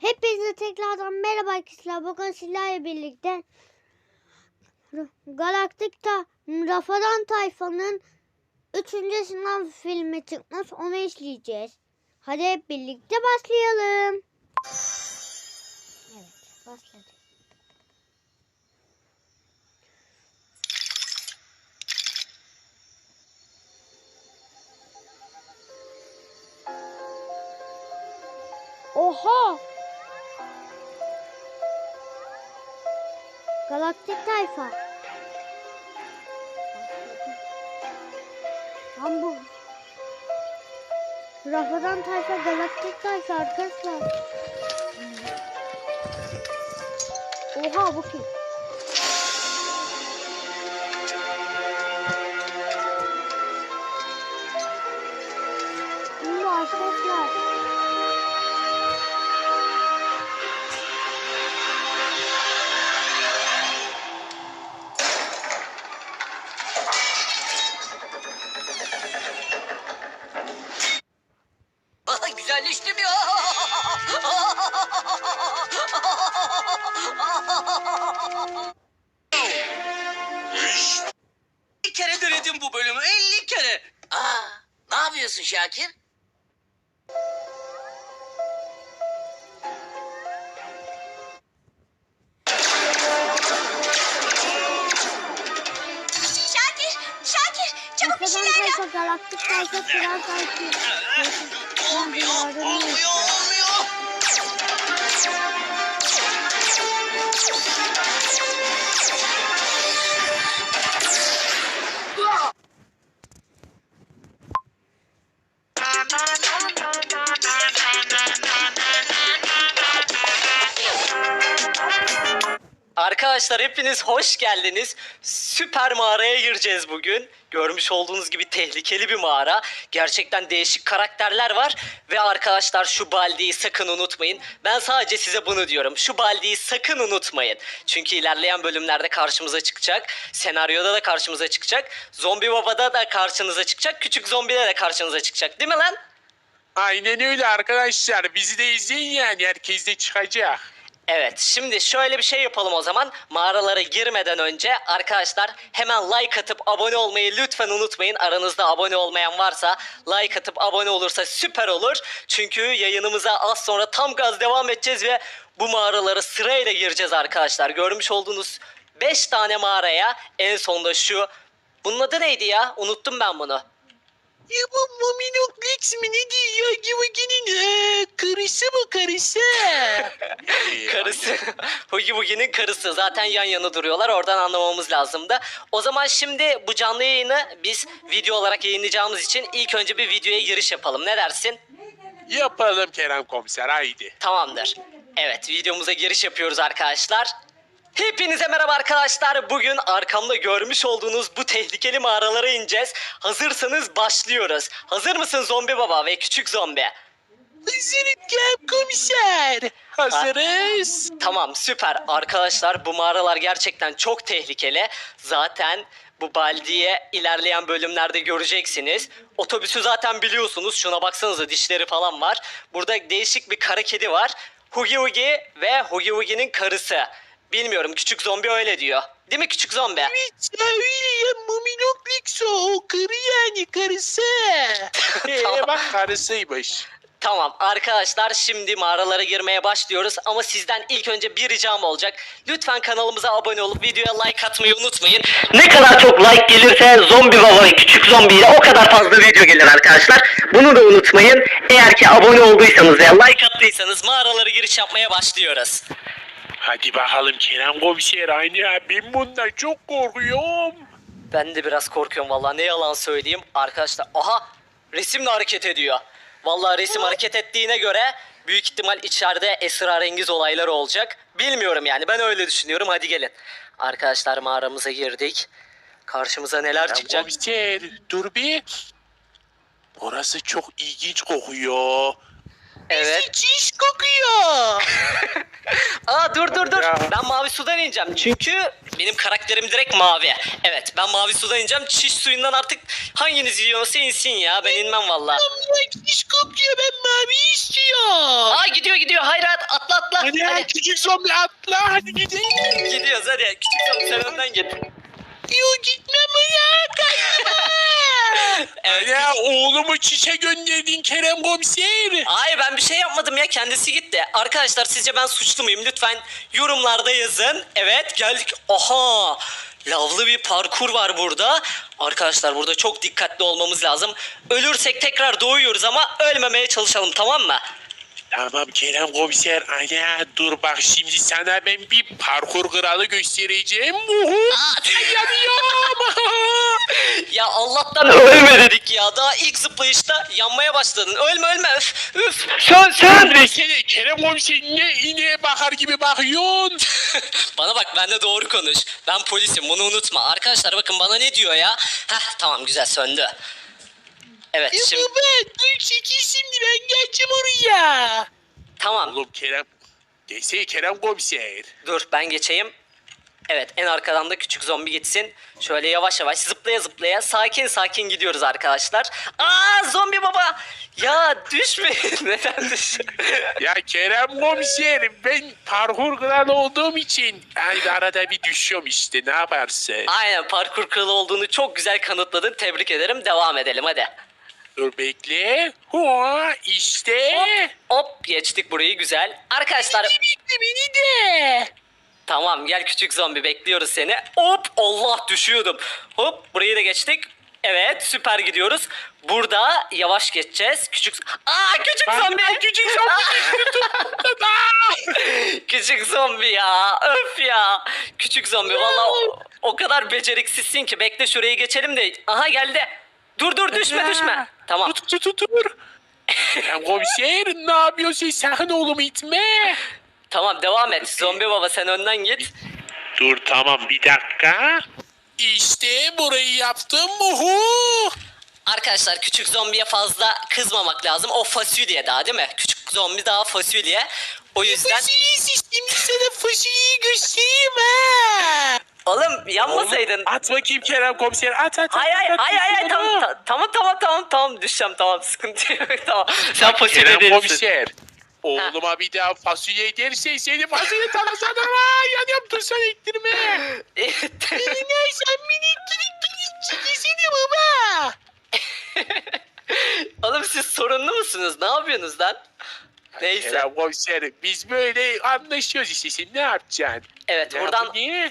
Hepinize tekrardan merhaba arkadaşlar. Bugün sizlerle birlikte Galaktik Ta Rafadan Tayfa'nın 3. sınav filmi çıkmış. Onu izleyeceğiz. Hadi hep birlikte başlayalım. Evet başladık. Oha! Galaktik Tayfa. Lan bu. Rafadan Tayfa, Galaktik Tayfa arkadaşlar. Oha bu kim? Denedim bu bölümü 50 kere. Aa, ne yapıyorsun Şakir? Şakir, Şakir, çabuk bir şeyler yap. Galaktik Tayfa, Kral Tayfa. Olmuyor, olmuyor, Arkadaşlar hepiniz hoş geldiniz. Süper mağaraya gireceğiz bugün. Görmüş olduğunuz gibi tehlikeli bir mağara. Gerçekten değişik karakterler var. Ve arkadaşlar şu baldiyi sakın unutmayın. Ben sadece size bunu diyorum. Şu baldiyi sakın unutmayın. Çünkü ilerleyen bölümlerde karşımıza çıkacak. Senaryoda da karşımıza çıkacak. Zombi babada da karşınıza çıkacak. Küçük zombide de karşınıza çıkacak. Değil mi lan? Aynen öyle arkadaşlar. Bizi de izleyin yani. Herkes de çıkacak. Evet şimdi şöyle bir şey yapalım o zaman. Mağaralara girmeden önce arkadaşlar hemen like atıp abone olmayı lütfen unutmayın. Aranızda abone olmayan varsa like atıp abone olursa süper olur. Çünkü yayınımıza az sonra tam gaz devam edeceğiz ve bu mağaralara sırayla gireceğiz arkadaşlar. Görmüş olduğunuz 5 tane mağaraya en sonda şu. Bunun adı neydi ya? Unuttum ben bunu. Ya bu Muminok Lex mi ne diyor ya? Givagi'nin ee, karısı mı karısı? Karısı. Hugi Bugi'nin karısı. Zaten yan yana duruyorlar. Oradan anlamamız lazımdı. O zaman şimdi bu canlı yayını biz video olarak yayınlayacağımız için ilk önce bir videoya giriş yapalım. Ne dersin? Yapalım Kerem komiser haydi. Tamamdır. Evet videomuza giriş yapıyoruz arkadaşlar. Hepinize merhaba arkadaşlar. Bugün arkamda görmüş olduğunuz bu tehlikeli mağaralara ineceğiz. Hazırsanız başlıyoruz. Hazır mısın zombi baba ve küçük zombi? Hazırım Kerem komiser. Hazırız. Tamam süper. Arkadaşlar bu mağaralar gerçekten çok tehlikeli. Zaten bu baldiye ilerleyen bölümlerde göreceksiniz. Otobüsü zaten biliyorsunuz. Şuna baksanıza dişleri falan var. Burada değişik bir kara kedi var. Hugi Hugi ve Hugi Hugi'nin karısı. Bilmiyorum küçük zombi öyle diyor. Değil mi küçük zombi? Evet ya öyle ya Muminok Lex o. Karı yani karısı. Tamam. Ee, bak karısıymış. Tamam arkadaşlar şimdi mağaralara girmeye başlıyoruz ama sizden ilk önce bir ricam olacak. Lütfen kanalımıza abone olup videoya like atmayı unutmayın. Ne kadar çok like gelirse zombi baba ve küçük zombiyle o kadar fazla video gelir arkadaşlar. Bunu da unutmayın. Eğer ki abone olduysanız ve like attıysanız mağaralara giriş yapmaya başlıyoruz. Hadi bakalım Kerem komiser aynı ya. Ben bundan çok korkuyorum. Ben de biraz korkuyorum vallahi ne yalan söyleyeyim. Arkadaşlar aha resimle hareket ediyor. Vallahi resim hareket ettiğine göre büyük ihtimal içeride esrarengiz olaylar olacak. Bilmiyorum yani ben öyle düşünüyorum hadi gelin. Arkadaşlar mağaramıza girdik. Karşımıza neler Kerem çıkacak? komiser dur bir. Orası çok ilginç kokuyor. Evet. Çiş kokuyor. Aa dur dur dur. Ben mavi sudan ineceğim. Çünkü benim karakterim direkt mavi. Evet ben mavi sudan ineceğim. Çiş suyundan artık hanginiz yiyorsa insin ya. Ben inmem valla. Çiş kokuyor ben mavi istiyorum. Aa gidiyor gidiyor. Hayır hayır atla Hadi küçük zombi atla hadi gidelim. Gidiyoruz hadi. Küçük zombi sen önden git. Yok gitmem ya Evet. Ya oğlumu çişe gönderdin Kerem komiser. Hayır ben bir şey yapmadım ya kendisi gitti. Arkadaşlar sizce ben suçlu muyum? Lütfen yorumlarda yazın. Evet geldik. Aha lavlı bir parkur var burada. Arkadaşlar burada çok dikkatli olmamız lazım. Ölürsek tekrar doğuyoruz ama ölmemeye çalışalım tamam mı? Tamam Kerem komiser ana dur bak şimdi sana ben bir parkur kralı göstereceğim. Muhu. Yanıyorum. Ya Allah'tan ölme dedik ya. Daha ilk zıplayışta yanmaya başladın. Ölme ölme üf üf. Sen sen. Desene Kerem komiser ne ineğe bakar gibi bakıyorsun. bana bak ben de doğru konuş. Ben polisim bunu unutma. Arkadaşlar bakın bana ne diyor ya. Heh tamam güzel söndü. Evet şimdi ben dur çekil şimdi ben geleceğim oraya. tamam Oğlum Kerem. Desene Kerem komiser. dur ben geçeyim. Evet en arkadan da küçük zombi gitsin. Şöyle yavaş yavaş zıplaya zıplaya sakin sakin gidiyoruz arkadaşlar. Aa zombi baba. Ya düşmeyin. Neden düş? Ya Kerem komiser ben parkur kralı olduğum için yani arada bir düşüyorum işte ne yaparsın? Aynen parkur kralı olduğunu çok güzel kanıtladın. Tebrik ederim. Devam edelim hadi. Dur bekle. Hua işte. Hop geçtik burayı güzel. Arkadaşlar Bitti beni de. tamam gel küçük zombi bekliyoruz seni. Hop Allah düşüyordum. Hop burayı da geçtik. Evet süper gidiyoruz. Burada yavaş geçeceğiz. Küçük Aa küçük Ben- zombi. ben küçük zombi küçük zombi ya. Öf ya. Küçük zombi valla o, o kadar beceriksizsin ki. Bekle şurayı geçelim de. Aha geldi. Dur dur düşme düşme. Tamam. Tut tut tut dur. Kerem komiser ne yapıyorsun sakın oğlumu itme. Tamam devam et. Zombi baba sen önden git. Dur tamam bir dakika. İşte burayı yaptım muhu. Arkadaşlar küçük zombiye fazla kızmamak lazım. O fasulye daha değil mi? Küçük zombi daha fasulye. O yüzden... Fasulyesiz şimdi sana fasulyeyi göstereyim ha. Oğlum yanmasaydın. At bakayım Kerem komiser at at. Hay at, hay at, hay hay hay at, tamam ta- tamam tamam tamam tamam düşeceğim tamam sıkıntı yok tamam. Sen fasulye Kerem değilsin. komiser. Oğluma bir daha fasulye ederse seni fasulye tanısanım ha. Yanıyorum dur sana ittirme. Ne sen minik kirik kirik çekilsene baba. Oğlum siz sorunlu musunuz? Ne yapıyorsunuz lan? Neyse. Kerem komiser biz böyle anlaşıyoruz işte sen ne yapacaksın? Evet Ne buradan yapayım, niye?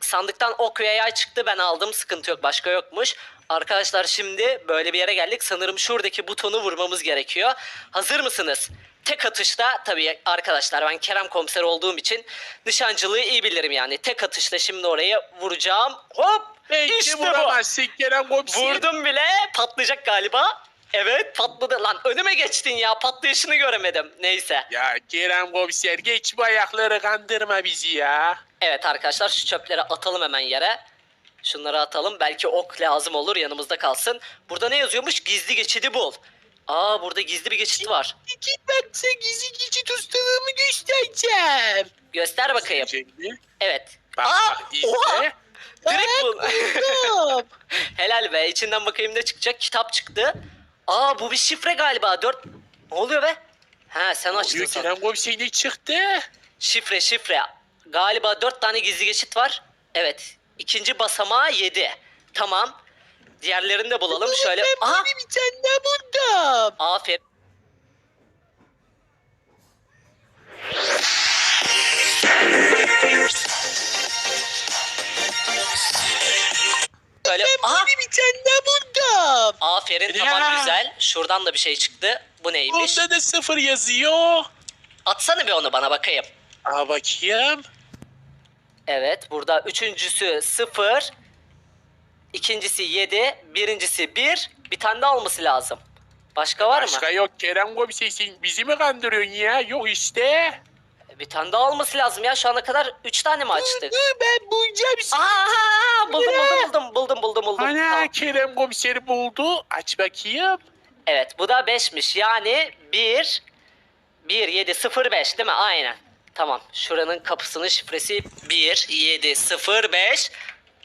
Sandıktan ok ve yay çıktı ben aldım sıkıntı yok başka yokmuş. Arkadaşlar şimdi böyle bir yere geldik sanırım şuradaki butonu vurmamız gerekiyor. Hazır mısınız? Tek atışta tabii arkadaşlar ben Kerem komiser olduğum için nişancılığı iyi bilirim yani. Tek atışta şimdi oraya vuracağım. Hop! Belki işte bu. vuramazsın Kerem komiser. Vurdum bile patlayacak galiba. Evet patladı lan önüme geçtin ya patlayışını göremedim. Neyse. Ya Kerem komiser geç bu ayakları kandırma bizi ya. Evet arkadaşlar şu çöpleri atalım hemen yere. Şunları atalım. Belki ok lazım olur yanımızda kalsın. Burada ne yazıyormuş? Gizli geçidi bul. Aa burada gizli bir geçit var. İki baksa gizli geçit ustalığımı göstereceğim. Göster bakayım. Evet. bak Aa, bak oha! izle. Direkt bul. Helal be. İçinden bakayım ne çıkacak. Kitap çıktı. Aa bu bir şifre galiba. Dört... Ne oluyor be? Ha sen açtın sen. Kerem komiser ne çıktı? Şifre şifre. Galiba dört tane gizli geçit var. Evet. İkinci basamağı yedi. Tamam. Diğerlerini de bulalım. Şöyle. Ben Aha. bir tane daha buldum. Aferin. Böyle. Ben Aha. bir tane daha buldum. Aferin tamam Ya. güzel. Şuradan da bir şey çıktı. Bu neymiş? Bunda da sıfır yazıyor. Atsana bir onu bana bakayım. Aa bakayım. Evet burada üçüncüsü sıfır. ikincisi yedi. Birincisi bir. Bir tane daha olması lazım. Başka var mı? Başka yok Kerem komiser sen bizi mi kandırıyorsun ya? Yok işte. Bir tane daha olması lazım ya. Şu ana kadar üç tane mi açtık? Ben bulacağım seni. Aha, aha, buldum buldum buldum buldum buldum buldum. Ana Tamam. Kerem komiseri buldu. Aç bakayım. Evet bu da 5'miş. Yani 1 1 7 0 5 değil mi? Aynen. Tamam. Şuranın kapısının şifresi 1 7 0 5.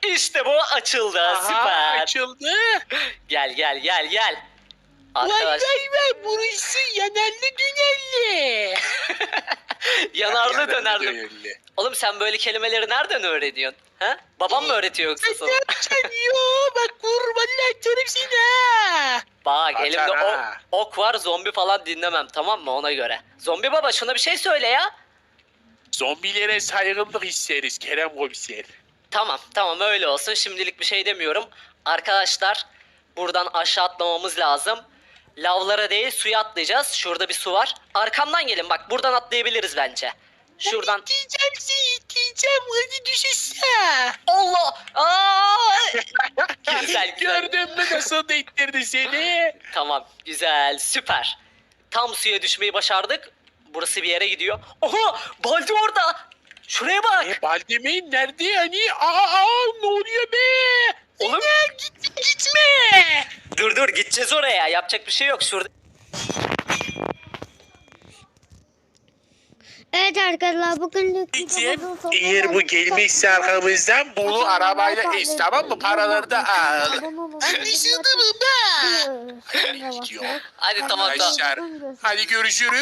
İşte bu açıldı. Aha, Süper. açıldı. Gel gel gel gel. Arkadaş Vallahi ben burası yanarlı dönerli. Yanarlı dönerli. dönerli. Oğlum sen böyle kelimeleri nereden öğreniyorsun? Ha? Babam mı öğretiyor yoksa sana? Yo bak vur vallahi atarım seni ha. Bak Atar elimde ok, ha. ok var zombi falan dinlemem tamam mı ona göre. Zombi baba şuna bir şey söyle ya. Zombilere saygınlık isteriz Kerem komiser. Tamam tamam öyle olsun şimdilik bir şey demiyorum. Arkadaşlar buradan aşağı atlamamız lazım. Lavlara değil suya atlayacağız. Şurada bir su var. Arkamdan gelin bak buradan atlayabiliriz bence. Şuradan. Diyeceğim seni diyeceğim hadi düşürse. Allah! Aa! güzel güzel. Gördün mü nasıl da ittirdi seni? Tamam güzel süper. Tam suya düşmeyi başardık. Burası bir yere gidiyor. Oha! Baldi orada! Şuraya bak! E Baldemin nerede hani? Aa, aa ne oluyor be? Oğlum Gitme gitme. Dur dur gideceğiz oraya. Yapacak bir şey yok. Şurada Evet arkadaşlar bugün Diyeceğim eğer bu gelmişse arkamızdan bunu arabayla es tamam mı? Paraları da al. Anlaşıldı mı be? hadi tamam tamam. Arkadaşlar hadi görüşürüz.